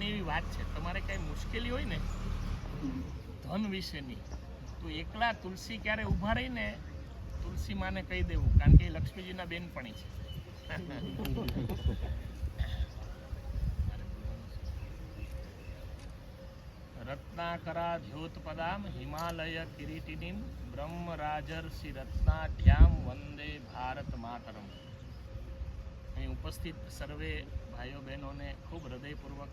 નાની એવી વાત છે, તમારે કાંઈ મુશ્કેલી હોય ને, ધન વિશેની તો એકલા તુલસી ક્યારે ઊભા રહીને તુલસી માને કહી દેવું, કારણ કે એ લક્ષ્મીજીના બેનપણી છે. રત્નાકરા ધ્યોતપદામ હિમાલય કિરીટિનીમ બ્રહ્મરાજર્ષિ રત્નાઢ્યામ વંદે ભારત માતરમ. અહીં ઉપસ્થિત સર્વે ભાઈઓ બહેનોને ખૂબ હૃદયપૂર્વક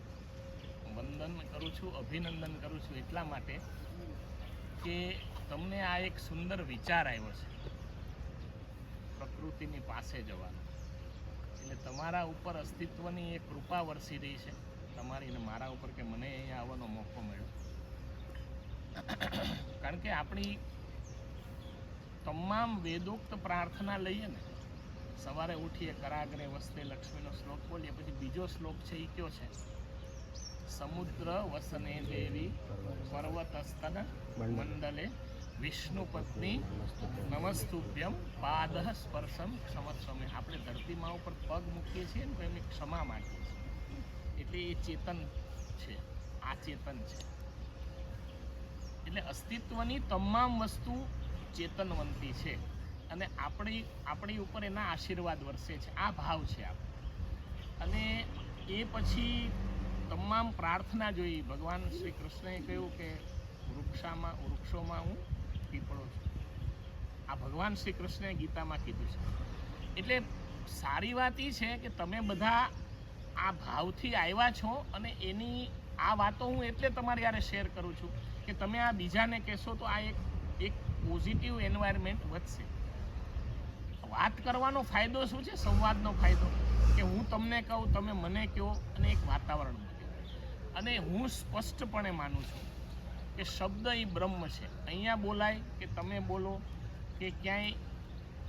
વંદન કરું છું, અભિનંદન કરું છું એટલા માટે કે તમને આ એક સુંદર વિચાર આવ્યો છે પ્રકૃતિની પાસે જવાનો. એટલે તમારા ઉપર અસ્તિત્વની એક કૃપા વરસી રહી છે. તમારી ને મારા ઉપર કે મને અહીંયા આવવાનો મોકો મળ્યો. કારણ કે આપણી તમામ વેદોક્ત પ્રાર્થના લઈએ ને, સવારે ઉઠીએ, કરાગ્રે વસ્તે લક્ષ્મીનો શ્લોક બોલીએ, પછી બીજો શ્લોક છે એ કયો છે? સમુદ્ર વસને દેવી પર્વતસ્તન મંડલે વિષ્ણુ પત્ની નમસ્તુભ્યમ પાદ સ્પર્શમ ક્ષમસ્વમે આપણે ધરતીમાં ઉપર પગ મૂકીએ છીએ ને તો એમની ક્ષમા માગીએ છીએ એટલે એ ચેતન છે આ ચેતન છે એટલે અસ્તિત્વની તમામ વસ્તુ ચેતનવંતી છે અને આપણી આપણી ઉપર એના આશીર્વાદ વરસે છે આ ભાવ છે આપણો અને એ પછી તમામ પ્રાર્થના જોઈ ભગવાન શ્રી કૃષ્ણએ કહ્યું કે વૃક્ષામાં, વૃક્ષોમાં હું પીપળો છું. આ ભગવાન શ્રી કૃષ્ણએ ગીતામાં કીધું છે. એટલે સારી વાત એ છે કે તમે બધા આ ભાવથી આવ્યા છો અને એની આ વાતો હું એટલે તમારી યારે શેર કરું છું કે તમે આ બીજાને કહેશો તો આ એક એક પોઝિટિવ એન્વાયરમેન્ટ વધશે. વાત કરવાનો ફાયદો શું છે? સંવાદનો ફાયદો કે હું તમને કહું, તમે મને કહો અને એક વાતાવરણ બને અને હું સ્પષ્ટપણે માનું છું કે શબ્દ એ બ્રહ્મ છે. અહીંયા બોલાય કે તમે બોલો કે ક્યાંય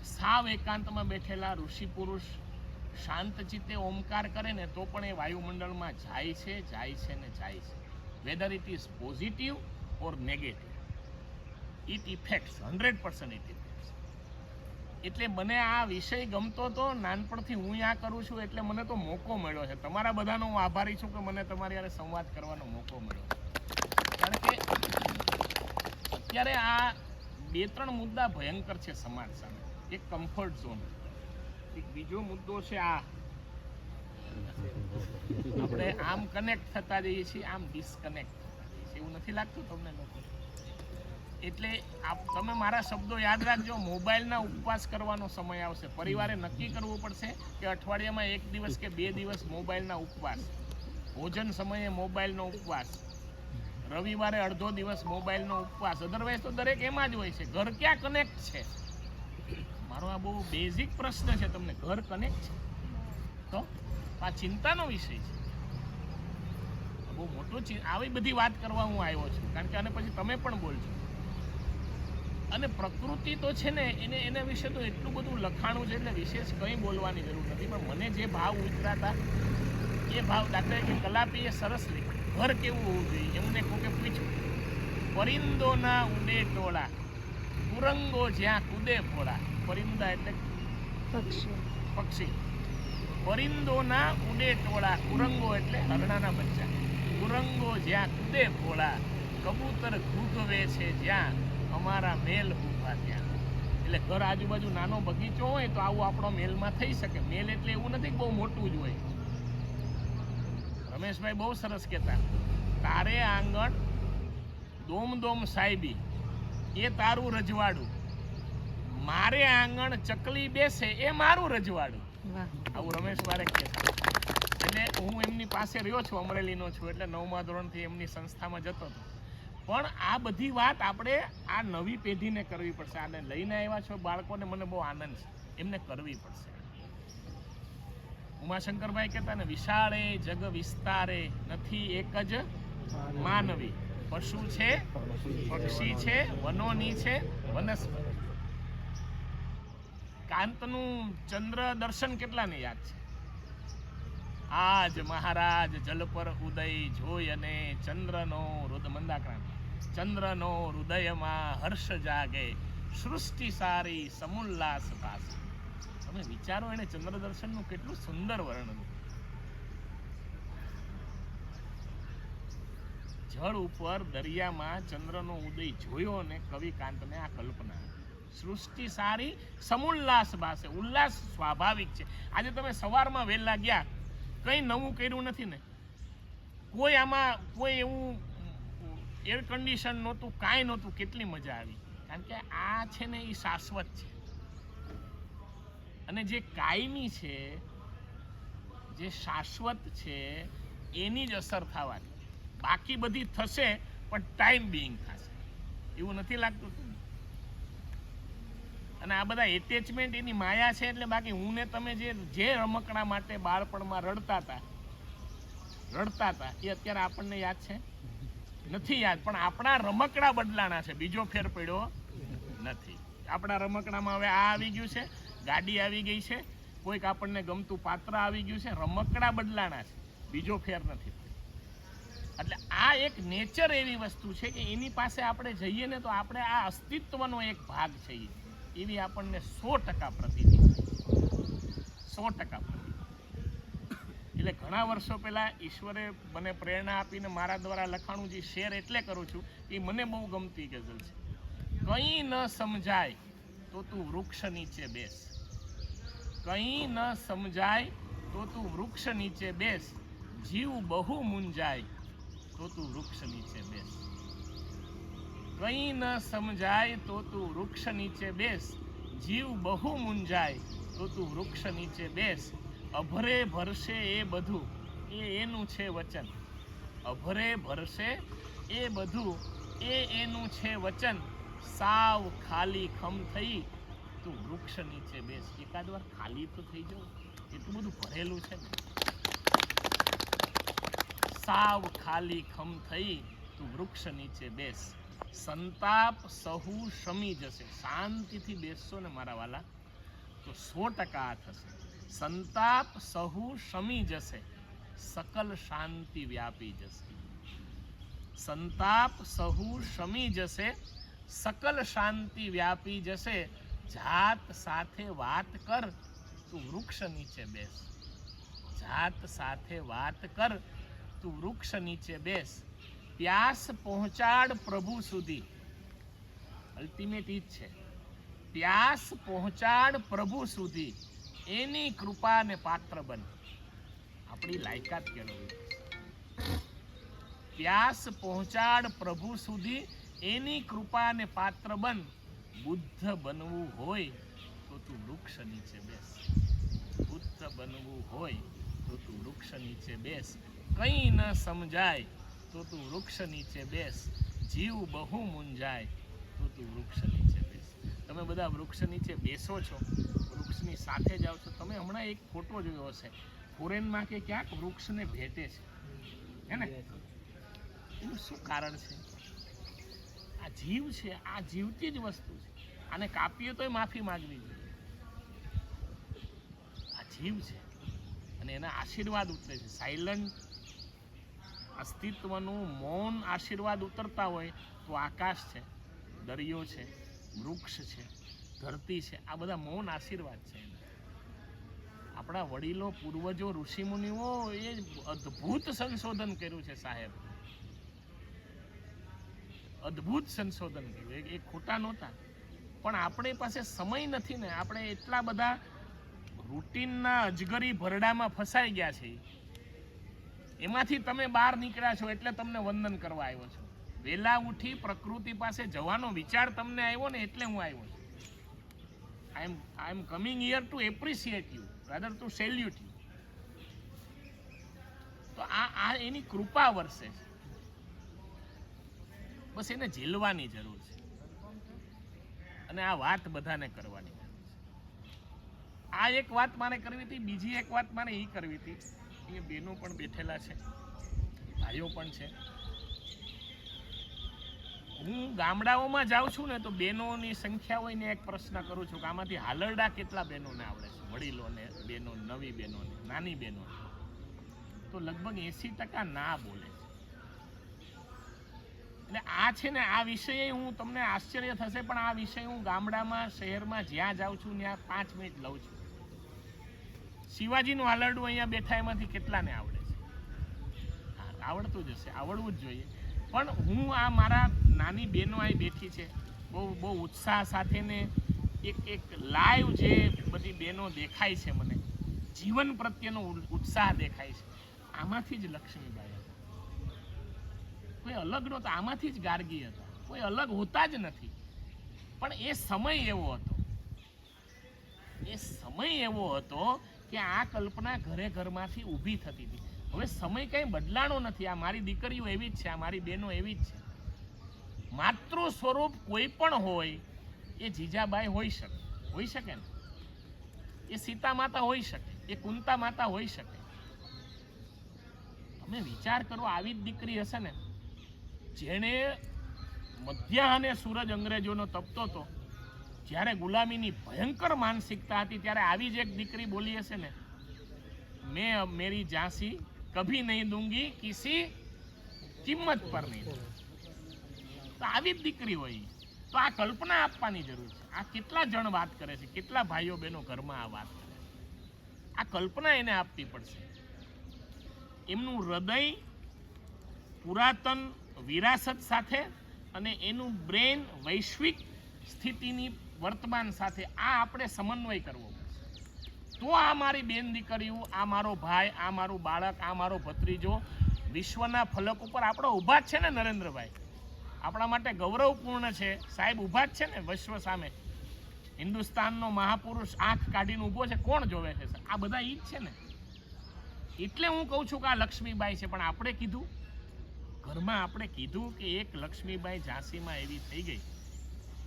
સાવ એકાંતમાં બેઠેલા ઋષિ પુરુષ શાંત ચિત્તે ઓમકાર કરે ને તો પણ એ વાયુમંડળમાં જાય છે જાય છે ને જાય છે. Whether it is positive or negative it effects hundred percent it એટલે મને આ વિષય ગમતો હતો નાનપણથી હું આ કરું છું એટલે મને તો મોકો મળ્યો છે. તમારા બધાનો હું આભારી છું કે મને તમારી યારે સંવાદ કરવાનો મોકો મળ્યો કારણ કે અત્યારે આ બે ત્રણ મુદ્દા ભયંકર છે સમાજ સામે. એક કમ્ફર્ટ ઝોન એક બીજો મુદ્દો છે આ. આપણે આમ કનેક્ટ થતા જઈએ છીએ, આમ ડિસ્કનેક્ટ થતા જઈએ છીએ. એવું નથી લાગતું તમને લોકો? એટલે આપ તમે મારા શબ્દો યાદ રાખજો. મોબાઈલના ઉપવાસ કરવાનો સમય આવશે. પરિવારે નક્કી કરવું પડશે કે અઠવાડિયામાં એક દિવસ કે બે દિવસ મોબાઈલના ઉપવાસ. ભોજન સમયે મોબાઈલનો ઉપવાસ. રવિવારે અડધો દિવસ મોબાઈલનો ઉપવાસ. અધરવાઇઝ તો દરેક એમાં જ હોય છે. ઘર ક્યાં કનેક્ટ છે? મારો આ બહુ બેઝિક પ્રશ્ન છે તમને. ઘર કનેક્ટ છે? તો આ ચિંતાનો વિષય છે. બહુ મોટો આવી બધી વાત કરવા હું આવ્યો છું. કારણ કે આને પછી તમે પણ બોલજો. અને પ્રકૃતિ તો છે ને એને એના વિશે તો એટલું બધું લખાણું છે એટલે વિશેષ કંઈ બોલવાની જરૂર નથી. પણ મને જે ભાવ ઉતરાતા એ ભાવ દાખલા કે કલાપીએ સરસ ઘર કેવું હોવું જોઈએ? એમને કોકે પૂછ્યું. પરિંદોના ઉડે ટોળા કુરંગો જ્યાં કુદે ફોળા પરિંદા એટલે પક્ષી. પક્ષી. પરિંદોના ઉડે ટોળા કુરંગો એટલે હરણાના બચ્ચા. કુરંગો જ્યાં કુદે ફોળા કબૂતર ઘૂઘવે છે જ્યાં અમારા મેલ ઊભા ત્યાં એટલે ઘર આજુબાજુ નાનો બગીચો હોય તો આવું આપણો મેલમાં થઈ શકે. મેલ એટલે એવું નથી કે બહુ મોટું જ હોય. રમેશભાઈ બહુ સરસ કહેતા. તારે આંગણ દોમ દોમ સાહેબી. એ તારું રજવાડું. મારે આંગણ ચકલી બેસે એ મારું રજવાડું. આવું રમેશ વારેક કહેતા. એટલે હું એમની પાસે રહ્યો છું અમરેલીનો છું. એટલે નવમા ધોરણથી એમની સંસ્થામાં જતો હતો. પણ આ બધી વાત આપણે આ નવી પેઢીને કરવી પડશે. આને લઈને આવ્યા છો બાળકોને મને બહુ આનંદ છે. એમને કરવી પડશે. ઉમાશંકરભાઈ કહેતા ને, વિશાળે જગ વિસ્તારે નથી એક જ માનવી. પશુ છે, પક્ષી છે, વનોની છે, વનસ્પતિ. કાંતનું ચંદ્ર દર્શન કેટલાને યાદ છે? આજ મહારાજ જલ પર ઉદય જોઈ અને ચંદ્રનો રુદ મંદાક્રાંતિ ચંદ્રનો હૃદયમાં હર્ષ જાગે, સૃષ્ટિ સારી, સમુલ્લાસ પાસે તમે વિચારો એને ચંદ્ર દર્શનનું કેટલું સુંદર વર્ણન. જળ ઉપર દરિયામાં ચંદ્રનો ઉદય જોયો ને કવિકાંતને આ કલ્પના. સૃષ્ટિ સારી, સમુલ્લાસ ભાષે ઉલ્લાસ સ્વાભાવિક છે. આજે તમે સવારમાં વહેલા ગયા. કંઈ નવું કર્યું નથી ને? કોઈ આમાં કોઈ એવું એર કન્ડિશન નહોતું, કાંઈ નહોતું, કેટલી મજા આવી. કારણ કે આ છે ને એ શાશ્વત છે. અને જે કાયમી છે, જે શાશ્વત છે, એની જ અસર થવાની. બાકી બધી થશે, પણ ટાઈમ બિંગ થશે. એવું નથી લાગતું? અને આ બધા એટેચમેન્ટ એની માયા છે, એટલે બાકી હું ને તમે જે જે રમકડા માટે બાળપણમાં રડતા હતા રડતા હતા, એ અત્યારે આપણને યાદ છે? નથી યાદ પણ આપણા રમકડા બદલાણા છે. બીજો ફેર પડ્યો નથી. આપણા રમકડામાં હવે આ આવી ગયું છે, ગાડી આવી ગઈ છે, કોઈક આપણને ગમતું પાત્ર આવી ગયું છે, રમકડા બદલાણા છે. બીજો ફેર નથી એટલે આ એક નેચર એવી વસ્તુ છે કે એની પાસે આપણે જઈએ ને તો આપણે આ અસ્તિત્વનો એક ભાગ છે એવી આપણને સો ટકા પ્રતીતિ સો ટકા એટલે ઘણા વર્ષો પહેલા ઈશ્વરે મને પ્રેરણા આપીને મારા દ્વારા લખાણું જે શેર એટલે કરું છું, એ મને બહુ ગમતી ગઝલ છે. કંઈ ન સમજાય તો તું વૃક્ષ નીચે બેસ. કંઈ ન સમજાય તો તું વૃક્ષ નીચે બેસ. જીવ બહુ મુંજાય તો તું વૃક્ષ નીચે બેસ. કંઈ ન સમજાય તો તું વૃક્ષ નીચે બેસ. જીવ બહુ મુંજાય તો તું વૃક્ષ નીચે બેસ. અભરે ભરશે એ બધું. એ એનું છે વચન. અભરે ભરશે એ બધું. એ એનું છે વચન. સાવ ખાલી ખમ થઈ તું વૃક્ષ નીચે બેસ. એકાદ વાર ખાલી તો થઈ જવું એટલું બધું ભરેલું છે ને. સાવ ખાલી ખમ થઈ તું વૃક્ષ નીચે બેસ. સંતાપ સહુ શમી જશે. શાંતિથી બેસશો ને મારા વાલા, તો સો ટકા થશે. સંતાપ સહુ શમી જશે, સકલ શાંતિ વ્યાપી જશે. સંતાપ સહુ શમી જશે, સકલ શાંતિ વ્યાપી જશે, જાત સાથે વાત કર, તું વૃક્ષ નીચે બેસ. જાત સાથે વાત કર, તું વૃક્ષ નીચે બેસ. પ્યાસ પહોંચાડ પ્રભુ સુધી. અલ્ટિમેટ ઈ જ છે. પ્યાસ પહોંચાડ પ્રભુ સુધી. એની કૃપાને પાત્ર બન. આપણી લાયકાત કેળવવી. પ્યાસ પહોંચાડ પ્રભુ સુધી એની કૃપાને પાત્ર બન. બુદ્ધ બનવું હોય તો તું વૃક્ષ નીચે બેસ. બુદ્ધ બનવું હોય તો તું વૃક્ષ નીચે બેસ. કંઈ ન સમજાય તો તું વૃક્ષ નીચે બેસ. જીવ બહુ મૂંજાય તો તું વૃક્ષ નીચે બેસ. તમે બધા વૃક્ષ નીચે બેસો છો? વૃક્ષની સાથે જાઓ છો. તમે હમણાં એક ફોટો જોયો હશે. ફોરેનમાં કે ક્યાંક વૃક્ષને ભેટે છે. હે ને? એનું શું કારણ છે? આ જીવ છે, આ જીવતી જ વસ્તુ છે. આને કાપીએ તોય માફી માગવી જોઈએ. આ જીવ છે. અને એના આશીર્વાદ ઉતરે છે. સાયલન્ટ અસ્તિત્વનું મૌન આશીર્વાદ ઉતરતા હોય તો આકાશ છે, દરિયો છે, વૃક્ષ છે. ધરતી છે. આ બધા મૌન આશીર્વાદ છે આપણા વડીલો, પૂર્વજો, ઋષિમુનિઓ એ અદ્ભુત સંશોધન કર્યું છે સાહેબ. અદ્ભુત સંશોધન કર્યું. એ- ખોટા નહોતા. પણ આપણી પાસે સમય નથી ને. આપણે એટલા બધા રૂટીનના અજગરી ભરડામાં ફસાઈ ગયા છે. એમાંથી તમે બહાર નીકળ્યા છો એટલે તમને વંદન કરવા આવ્યો છું. વહેલા ઉઠી પ્રકૃતિ પાસે જવાનો વિચાર તમને આવ્યો ને એટલે હું આવ્યો છું. I am I am coming here to appreciate you rather to salute you તો આ આ એની કૃપા વરસે છે. બસ એને ઝીલવાની જરૂર છે. અને આ વાત બધાને કરવાની જરૂર છે. આ એક વાત મારે કરવી હતી, બીજી એક વાત મારે એ કરવી હતી. એ બહેનો પણ બેઠેલા છે, ભાઈઓ પણ છે. હું ગામડાઓમાં જાઉં છું ને તો બહેનોની સંખ્યા હોય ને એક પ્રશ્ન કરું છું કે આમાંથી હાલરડા કેટલા બહેનોને આવડે છે? વડીલોને, બહેનો, નવી બહેનોને નાની બહેનો? તો લગભગ એંસી ટકા ના બોલે છે. એટલે આ છે ને, આ વિષય હું તમને આશ્ચર્ય થશે, પણ આ વિષય હું ગામડામાં, શહેરમાં જ્યાં જાઉં છું, ત્યાં પાંચ મિનિટ લઉં છું. શિવાજીનું હાલરડું અહીંયા બેઠા એમાંથી કેટલાને આવડે છે? આવડતું જ હશે, આવડવું જ જોઈએ. પણ હું આ મારા નાની બહેનો અહીં બેઠી છે. બહુ બહુ ઉત્સાહ સાથે ને એક એક લાઈવ જે બધી બહેનો દેખાય છે મને. જીવન પ્રત્યેનો ઉત્સાહ દેખાય છે. આમાંથી જ લક્ષ્મીબાઈ હતા. કોઈ અલગ નહોતા, આમાંથી જ ગાર્ગી હતા. કોઈ અલગ હોતા જ નથી. પણ એ સમય એવો હતો. એ સમય એવો હતો કે આ કલ્પના ઘરે ઘરમાંથી ઊભી થતી હતી. હવે સમય કંઈ બદલાણો નથી. આ મારી દીકરીઓ એવી જ છે, આ મારી બહેનો એવી જ છે. માતૃ સ્વરૂપ કોઈ પણ હોય, એ જીજાબાઈ હોઈ શકે હોઈ શકે ને? એ સીતા માતા હોઈ શકે, એ કુંતા માતા હોઈ શકે. તમે વિચાર કરો, આવી જ દીકરી હશે ને, જેણે મધ્યાહને સૂરજ અંગ્રેજોનો તપતો હતો, જ્યારે ગુલામીની ભયંકર માનસિકતા હતી, ત્યારે આવી જ એક દીકરી બોલી હશે ને, મેં મેરી ઝાંસી કભી નહીં દૂંગી, કિસી કિંમત પર નહીં તો આવી જ દીકરી હોય. તો આ કલ્પના આપવાની જરૂર છે. આ કેટલા જણ વાત કરે છે? કેટલા ભાઈઓ બહેનો ઘરમાં આ વાત કરે છે? આ કલ્પના એને આપવી પડશે. એમનું હૃદય પુરાતન વિરાસત સાથે અને એનું બ્રેન વૈશ્વિક સ્થિતિની વર્તમાન સાથે આ આપણે સમન્વય કરવો તો આ મારી બેન દીકરીઓ આ મારો ભાઈ, આ મારું બાળક, આ મારો ભત્રીજો, વિશ્વના ફલક ઉપર આપણે ઊભા જ છે ને નરેન્દ્રભાઈ? આપણા માટે ગૌરવપૂર્ણ છે. સાહેબ ઊભા જ છે ને વિશ્વ સામે? હિન્દુસ્તાનનો મહાપુરુષ આંખ કાઢીને ઊભો છે, કોણ જોવે છે આ બધા ઈ જ છે ને? એટલે હું કહું છું કે આ લક્ષ્મીબાઈ છે, પણ આપણે કીધું? ઘરમાં આપણે કીધું કે એક લક્ષ્મીબાઈ ઝાંસીમાં એવી થઈ ગઈ.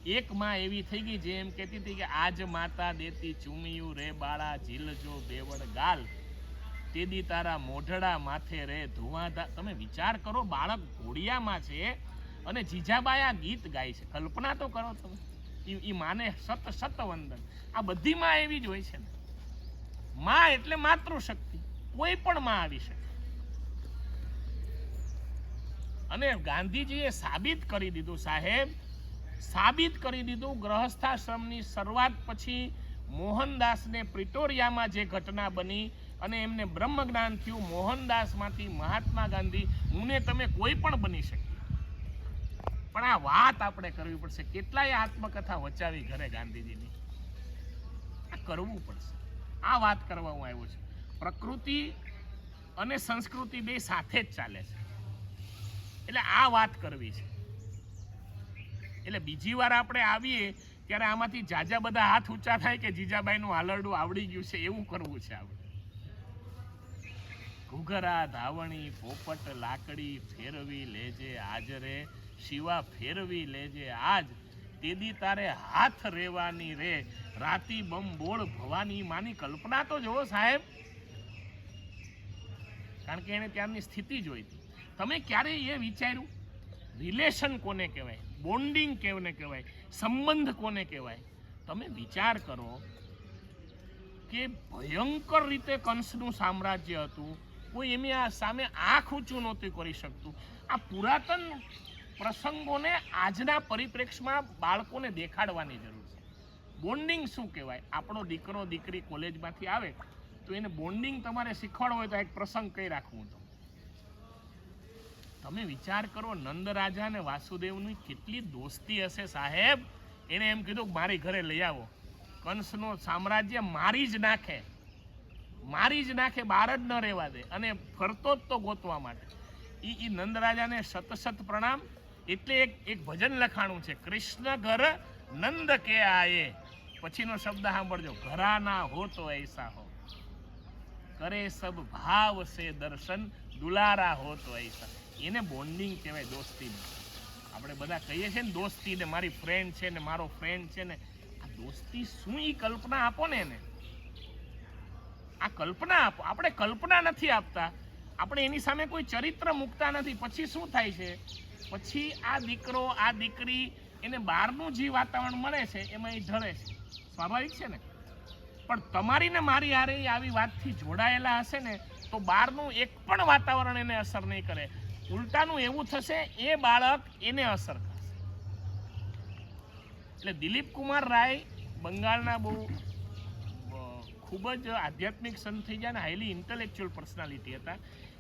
એક માં એવી થઈ ગઈ જે એમ કહેતી હતી કે આજ માતા દેતી ચૂમિયું રે બાળા ઝીલજો બેવડ ગાલ. તેદી તારા મોઢડા માથે રે ધુવાધા. તમે વિચાર કરો, બાળક ઘોડિયામાં છે અને જીજાબાયા ગીત ગાય છે. કલ્પના તો કરો તમે. ઈ માને સત સત વંદન આ બધી માં એવી જ હોય છે ને. માં એટલે માતૃશક્તિ. કોઈ પણ માં આવી શકે. અને ગાંધીજીએ સાબિત કરી દીધું, સાહેબ સાબિત કરી દીધું. ગ્રહસ્થાશ્રમની શરૂઆત પછી મોહનદાસને પ્રિટોરિયામાં જે ઘટના બની અને એમને બ્રહ્મ જ્ઞાન થયું, મોહનદાસમાંથી મહાત્મા ગાંધી, હું તમે કોઈ પણ બની શકીએ. પણ આ વાત આપણે કરવી પડશે. કેટલાય આત્મકથા વચાવી ઘરે ગાંધીજીની. આ કરવું પડશે. આ વાત કરવા હું આવ્યો છું. પ્રકૃતિ અને સંસ્કૃતિ બે સાથે જ ચાલે છે. એટલે આ વાત કરવી છે. એટલે બીજી વાર આપણે આવીએ, ત્યારે આમાંથી જાજા બધા હાથ ઊંચા થાય કે જીજાબાઈનું હાલરડું આવડી ગયું છે, એવું કરવું છે આપણે. ઘૂઘરા ધાવણી પોપટ, લાકડી ફેરવી લેજે આજરે શિવા ફેરવી લેજે આજ. તેદી તારે હાથ રેવાની રે, રાતી બમ બોળ ભવાની માની. કલ્પના તો જુઓ સાહેબ. કારણ કે એને ત્યારની સ્થિતિ જોઈ હતી. તમે ક્યારે એ વિચાર્યું? રિલેશન કોને કહેવાય? બોન્ડિંગ કેવને કહેવાય? સંબંધ કોને કહેવાય? તમે વિચાર કરો કે ભયંકર રીતે કંસનું સામ્રાજ્ય હતું. કોઈ એમની આ સામે આંખ ઊંચું નહોતું કરી શકતું. આ પુરાતન પ્રસંગોને આજના પરિપ્રેક્ષમાં બાળકોને દેખાડવાની જરૂર છે. બોન્ડિંગ શું કહેવાય? આપણો દીકરો દીકરી કોલેજમાંથી આવે તો એને બોન્ડિંગ તમારે શીખવાડવું હોય તો એક પ્રસંગ કઈ રાખવું તો? તમે વિચાર કરો, નંદ રાજા અને વાસુદેવની કેટલી દોસ્તી હશે સાહેબ? એને એમ કીધું કે મારી ઘરે લઈ આવો. કંસનો સામ્રાજ્ય મારી જ નાખે. મારી જ નાખે, બહાર જ ન રહેવા દે. અને ફરતો જ તો ગોતવા માટે. એ એ નંદ રાજાને સત સત પ્રણામ. એટલે એક એક ભજન લખાણું છે, કૃષ્ણ ઘર નંદ કે આયે? પછીનો શબ્દ સાંભળજો, ઘરાના હો તો એસા હો. કરે સબ ભાવ સે દર્શન, દુલારા હો તો એસા. એને બોન્ડિંગ કહેવાય દોસ્તીને. આપણે બધા કહીએ છીએ ને, દોસ્તી ને મારી ફ્રેન્ડ છે ને, મારો ફ્રેન્ડ છે ને. આ દોસ્તી શું એ કલ્પના આપો ને એને? આ કલ્પના આપો. આપણે કલ્પના નથી આપતા. આપણે એની સામે કોઈ ચરિત્ર મૂકતા નથી. પછી શું થાય છે? પછી આ દીકરો, આ દીકરી એને બહારનું જે વાતાવરણ મળે છે, એમાં એ ઢળે છે. સ્વાભાવિક છે ને? પણ તમારી ને મારી હારે આવી વાતથી જોડાયેલા હશે ને, તો બહારનું એક પણ વાતાવરણ એને અસર નહીં કરે. ઉલટાનું એવું થશે, એ બાળક એને અસર કરશે. એટલે દિલીપ કુમાર રાય બંગાળના બહુ ખૂબ જ આધ્યાત્મિક સંત થઈ ગયા અને હાઈલી ઇન્ટેલેક્ચ્યુઅલ પર્સનાલિટી હતા.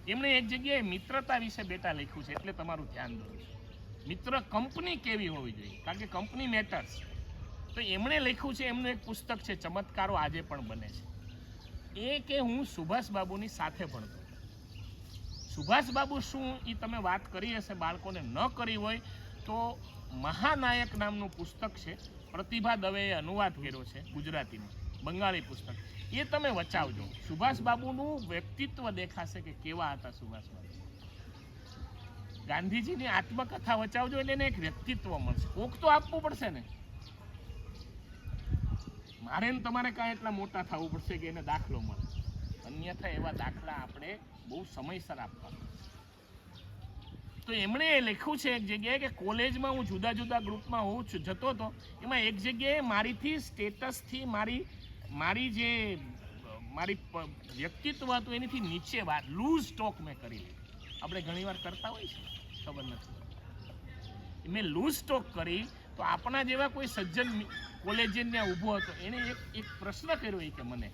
એમણે એક જગ્યાએ મિત્રતા વિશે બેટા લખ્યું છે, એટલે તમારું ધ્યાન દોરું મિત્ર કંપની કેવી હોવી જોઈએ? કારણ કે કંપની મેટર્સ તો એમણે લખ્યું છે, એમનું એક પુસ્તક છે, ચમત્કારો આજે પણ બને છે. એ કે હું સુભાષ બાબુની સાથે ભણતો સુભાષ બાબુ શું એ તમે વાત કરી હશે, બાળકોને ન કરી હોય, તો મહાનાયક નામનું પુસ્તક છે. પ્રતિભા દવેએ અનુવાદ કર્યો છે ગુજરાતીમાં, બંગાળી પુસ્તક. એ તમે વચાવજો. સુભાષબાબુનું વ્યક્તિત્વ દેખાશે કે કેવા હતા સુભાષબાબુ ગાંધીજીની આત્મકથા વચાવજો, એટલે એને એક વ્યક્તિત્વ મળશે. કોક તો આપવું પડશે ને. મારે તમારે કાંઈ એટલા મોટા થવું પડશે કે એને દાખલો મળે. અન્યથા એવા દાખલા આપણે બહુ સમયસર આપવા તો એમણે લખ્યું છે એક જગ્યાએ કે કોલેજમાં હું જુદા જુદા ગ્રુપમાં હોઉં છું, જતો હતો, એમાં એક જગ્યાએ મારીથી સ્ટેટસથી મારી મારી જે, મારી વ્યક્તિત્વ હતું એનીથી નીચે વાત લૂઝ સ્ટોક મેં કરી આપણે ઘણીવાર કરતા હોય છે, ખબર નથી. મેં લૂઝ સ્ટોક કરી, તો આપણા જેવા કોઈ સજ્જન કોલેજિયન ત્યાં ઊભો હતો એને એક એક પ્રશ્ન કર્યો એ કે મને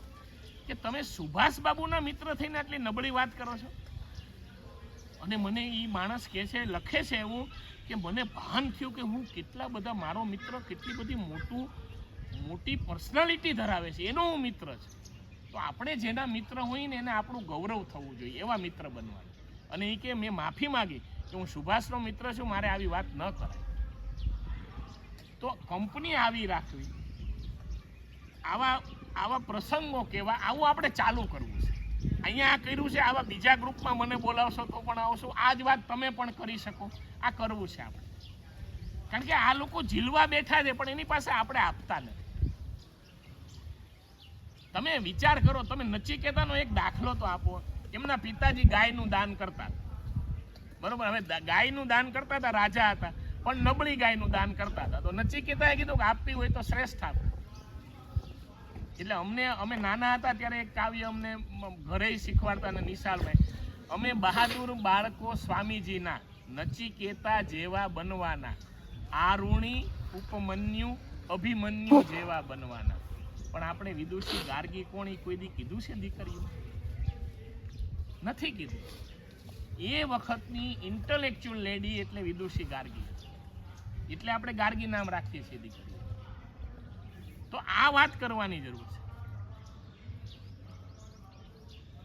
કે તમે સુભાષ બાબુના મિત્ર થઈને આટલી નબળી વાત કરો છો? અને મને એ માણસ કહે છે, લખે છે એવું કે મને ભાન થયું કે હું કેટલા બધા મારો મિત્ર કેટલી બધી મોટું, મોટી પર્સનાલિટી ધરાવે છે. એનો હું મિત્ર છે. તો આપણે જેના મિત્ર હોય ને એને આપણું ગૌરવ થવું જોઈએ, એવા મિત્ર બનવાનું. અને એ કે મેં માફી માંગી કે હું સુભાષનો મિત્ર છું, મારે આવી વાત ન કરાય. તો કંપની આવી રાખવી. આવા આવા પ્રસંગો કેવા આવું આપણે ચાલુ કરવું છે. અહીંયા આ કર્યું છે, આવા બીજા ગ્રુપમાં મને બોલાવશો તો પણ આવશો. આ જ વાત તમે પણ કરી શકો. આ કરવું છે આપણે. કારણ કે આ લોકો ઝીલવા બેઠા છે, પણ એની પાસે આપણે આપતા નથી. તમે વિચાર કરો, તમે નચિકેતાનો એક દાખલો તો આપો. એમના પિતાજી ગાયનું દાન કરતા બરોબર, હવે ગાયનું દાન કરતા હતા, રાજા હતા. પણ નબળી ગાયનું દાન કરતા હતા. તો નચિકેતાએ કીધું કે આપવી હોય તો શ્રેષ્ઠ આપો. એટલે અમને, અમે નાના હતા ત્યારે એક કાવ્ય અમને ઘરે શીખવાડતા અને નિશાળમાં. અમે બહાદુર બાળકો સ્વામીજીના નચિકેતા જેવા બનવાના. આરુણી ઉપમન્યુ અભિમન્યુ જેવા બનવાના. પણ આપણે વિદુષી ગાર્ગી કોણી? કોઈ દી કીધું છે દીકરીઓ? નથી કીધું. એ વખતની ઇન્ટલેક્ચ્યુઅલ લેડી એટલે વિદુષી ગાર્ગી. એટલે આપણે ગાર્ગી નામ રાખીએ છીએ દીકરીઓ તો આ વાત કરવાની જરૂર છે.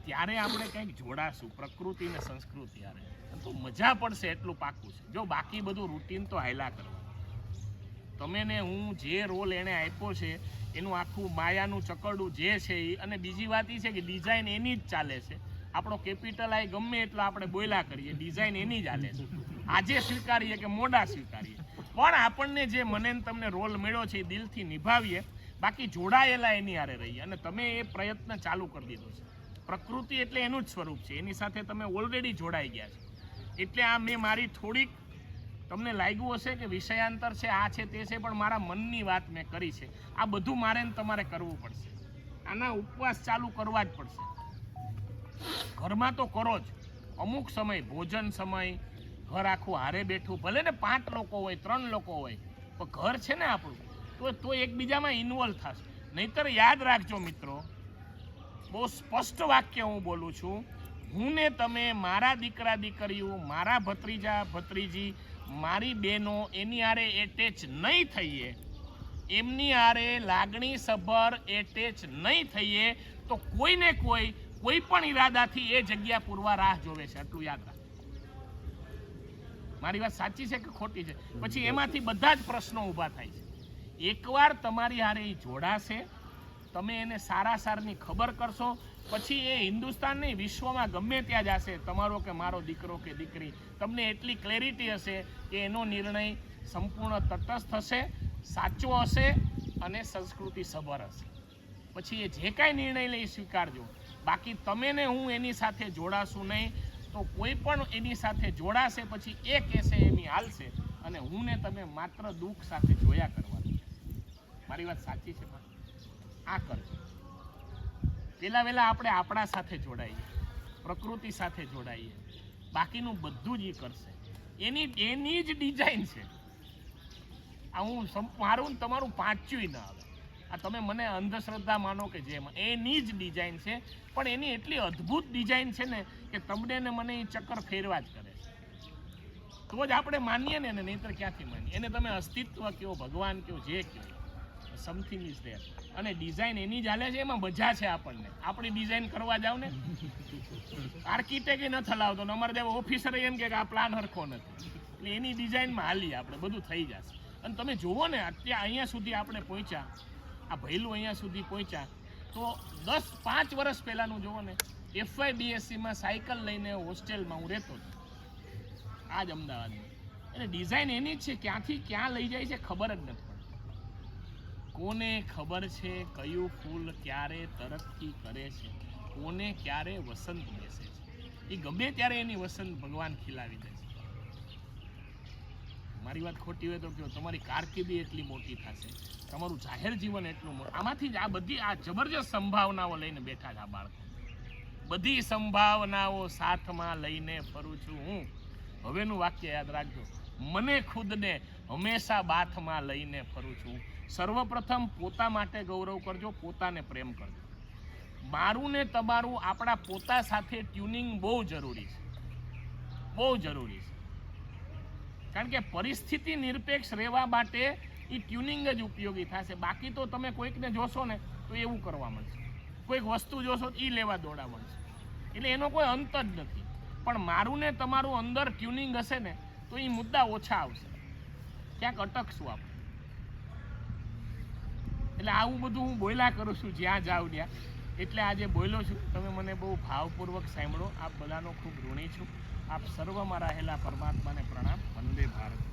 ત્યારે આપણે કંઈક જોડાશું, પ્રકૃતિ ને સંસ્કૃતિ યારે તો મજા પડશે એટલું પાકું છે. જો બાકી બધું રૂટીન તો હાયલા કરવાનું તમે ને હું જે રોલ એણે આપ્યો છે, એનું આખું માયાનું ચકરડું જે છે એ અને બીજી વાત એ છે કે ડિઝાઇન એની જ ચાલે છે. આપણો કેપિટલ આય ગમે એટલો આપણે બોયલા કરીએ ડિઝાઇન એની જ ચાલે છે. આજે સ્વીકારીએ કે મોડા સ્વીકારીએ? પણ આપણને જે મને તમને રોલ મળ્યો છે એ દિલથી નિભાવીએ. બાકી જોડાયેલા એની હારે રહીએ અને તમે એ પ્રયત્ન ચાલુ કરી દીધો છે. પ્રકૃતિ એટલે એનું જ સ્વરૂપ છે. એની સાથે તમે ઓલરેડી જોડાઈ ગયા છો. એટલે આ મેં મારી થોડીક તમને લાગ્યું હશે કે વિષયાંતર છે, આ છે, તે છે, પણ મારા મનની વાત મેં કરી છે. આ બધું મારે તમારે કરવું પડશે. આના ઉપવાસ ચાલુ કરવા જ પડશે. ઘરમાં તો કરો જ. અમુક સમય ભોજન સમય ઘર આખું હારે બેઠું, ભલે ને પાંચ લોકો હોય, ત્રણ લોકો હોય, પણ ઘર છે ને આપણું, તો તો એકબીજામાં ઇન્વોલ્વ થશે. નહીતર યાદ રાખજો મિત્રો, બહુ સ્પષ્ટ વાક્ય હું બોલું છું. હું ને તમે, મારા દીકરા દીકરીઓ, મારા ભત્રીજા ભત્રીજી, મારી બહેનો, એની આરે એટેચ નહીં થઈએ, એમની આરે લાગણી સભર એટેચ નહીં થઈએ, તો કોઈને કોઈ કોઈ પણ ઈરાદાથી એ જગ્યા પૂરવા રાહ જોવે છે, આટલું યાદ રાખ મારી વાત સાચી છે કે ખોટી છે? પછી એમાંથી બધા જ પ્રશ્નો ઊભા થાય છે. એકવાર તમારી હારે એ જોડાશે, તમે એને સારા સારની ખબર કરશો, પછી એ હિન્દુસ્તાન નહીં, વિશ્વમાં ગમે ત્યાં જશે, તમારો કે મારો દીકરો કે દીકરી, તમને એટલી ક્લેરિટી હશે કે એનો નિર્ણય સંપૂર્ણ તટસ્થ હશે, સાચો હશે અને સંસ્કૃતિ સભર હશે. પછી એ જે કાંઈ નિર્ણય લે એ સ્વીકારજો. બાકી તમે ને હું એની સાથે જોડાશું નહીં તો કોઈ પણ એની સાથે જોડાશે, પછી એ કહેશે એની હાલશે અને હું ને તમે માત્ર દુઃખ સાથે જોયા કરવાનું મારી વાત સાચી છે આ કરજો પેલા વેલા આપણે આપણા સાથે જોડાઈએ, પ્રકૃતિ સાથે જોડાઈએ. બાકીનું બધું જ એ કરશે. એની એની જ ડિઝાઇન છે. આ હું મારું તમારું પાંચ્યું ના આવે. આ તમે મને અંધશ્રદ્ધા માનો કે જે એની જ ડિઝાઇન છે, પણ એની એટલી અદ્ભુત ડિઝાઇન છે ને કે તમને ને મને એ ચક્કર ફેરવા જ કરે તો જ આપણે માનીએ ને એને, નહીંતર ક્યાંથી માનીએ? એને તમે અસ્તિત્વ કયો, ભગવાન કયો, જે કયો સમથિંગ ઇઝ ધેર અને ડિઝાઇન એની જ હાલે છે, એમાં મજા છે આપણને. આપણી ડિઝાઇન કરવા જાવ ને આર્કિટેક્ટ નથી થલાવતો ને અમારે જેવા ઓફિસર એમ કે આ પ્લાન હરખો નથી. એટલે એની ડિઝાઇનમાં હાલી આપણે, બધું થઈ જશે. અને તમે જુઓ ને, અત્યારે અહીંયા સુધી આપણે પહોંચ્યા આ ભૈલું અહીંયા સુધી પહોંચ્યા. તો દસ, પાંચ વર્ષ પહેલાંનું જુઓ ને એફવાય બીએસસીમાં સાયકલ લઈને હોસ્ટેલમાં હું રહેતો હતો. આ જ અમદાવાદમાં. એટલે ડિઝાઇન એની જ છે, ક્યાંથી ક્યાં લઈ જાય છે ખબર જ નથી કોને ખબર છે કયું ફૂલ ક્યારે તરક્કી કરે છે? કોને ક્યારે વસંત બેસે છે? એ ગમે ત્યારે એની વસંત ભગવાન ખીલાવી દે છે. મારી વાત ખોટી હોય તો કહો તમારી કારકિર્દી એટલી મોટી થશે. તમારું જાહેર જીવન એટલું મોટું. આમાંથી જ આ બધી આ જબરજસ્ત સંભાવનાઓ લઈને બેઠા છે આ બાળકો. બધી સંભાવનાઓ સાથમાં લઈને ફરું છું હું. હવેનું વાક્ય યાદ રાખજો. મને ખુદને હંમેશા બાથમાં લઈને ફરું છું. સર્વપ્રથમ પોતા માટે ગૌરવ કરજો, પોતાને પ્રેમ કરજો. મારું ને તમારું આપણા પોતા સાથે ટ્યુનિંગ બહુ જરૂરી છે. બહુ જરૂરી છે. કારણ કે પરિસ્થિતિ નિરપેક્ષ રહેવા માટે એ ટ્યુનિંગ જ ઉપયોગી થશે. બાકી તો તમે કોઈકને જોશો ને, તો એવું કરવા મળશે. કોઈક વસ્તુ જોશો તો એ લેવા દોડા મળશે. એટલે એનો કોઈ અંત જ નથી. પણ મારું ને તમારું અંદર ટ્યુનિંગ હશે ને, તો એ મુદ્દા ઓછા આવશે. ક્યાંક અટકશું આપણે. એટલે આવું બધું હું બોલ્યા કરું છું, જ્યાં જાઉં ત્યાં. એટલે આજે બોયલો છું. તમે મને બહુ ભાવપૂર્વક સાંભળો. આપ બધાનો ખૂબ ઋણી છું. આપ સર્વમાં રહેલા પરમાત્માને પ્રણામ. વંદે ભારત.